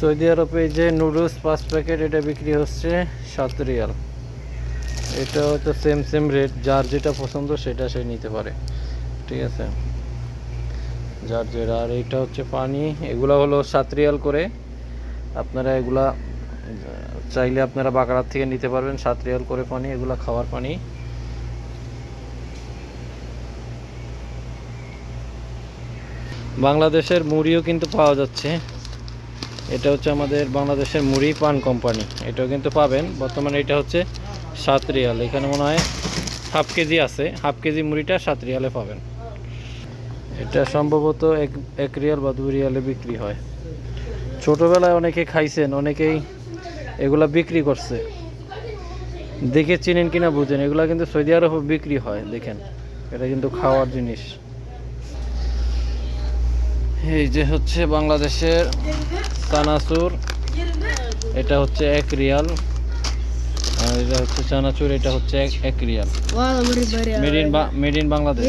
Saudi আরবে যে noodles পাঁচ প্যাকেট এটা বিক্রি হচ্ছে সাত রিয়াল। এটা হয়তো সেম সেম রেট যার যেটা পছন্দ সেটা সে নিতে পারে। ঠিক আছে? যার যেটা, আর এইটা হচ্ছে পানি, এগুলা হলো সাত রিয়াল করে। আপনারা এগুলা, চাইলে আপনারা বাকারার থেকে নিতে পারবেন, সাত রিয়াল করে পানি, এগুলা খাওয়ার পানি। বাংলাদেশের মুড়িও কিন্তু পাওয়া যাচ্ছে। এটা হচ্ছে আমাদের বাংলাদেশের মুড়ি পান কোম্পানি। এটাও কিন্তু পাবেন। বর্তমানে এটা হচ্ছে সাত রিয়াল। এখানে মনে হয় হাফ কেজি আছে। হাফ কেজি মুড়িটা সাত রিয়ালে পাবেন। এটা সম্ভবত এক এক রিয়াল বা দুই রিয়ালে বিক্রি হয়। ছোটোবেলায় অনেকে খাইছেন, অনেকেই এগুলা বিক্রি করছে। দেখে চিনেন কিনা বুঝেন, এগুলা কিন্তু সৌদি আরবে বিক্রি হয়, দেখেন। এটা কিন্তু খাওয়ার জিনিস। এই যে হচ্ছে বাংলাদেশের চানাচুর। এটা হচ্ছে এক রিয়াল। আর এটা হচ্ছে চানাচুর এটা হচ্ছে এক রিয়াল। Made in Bangladesh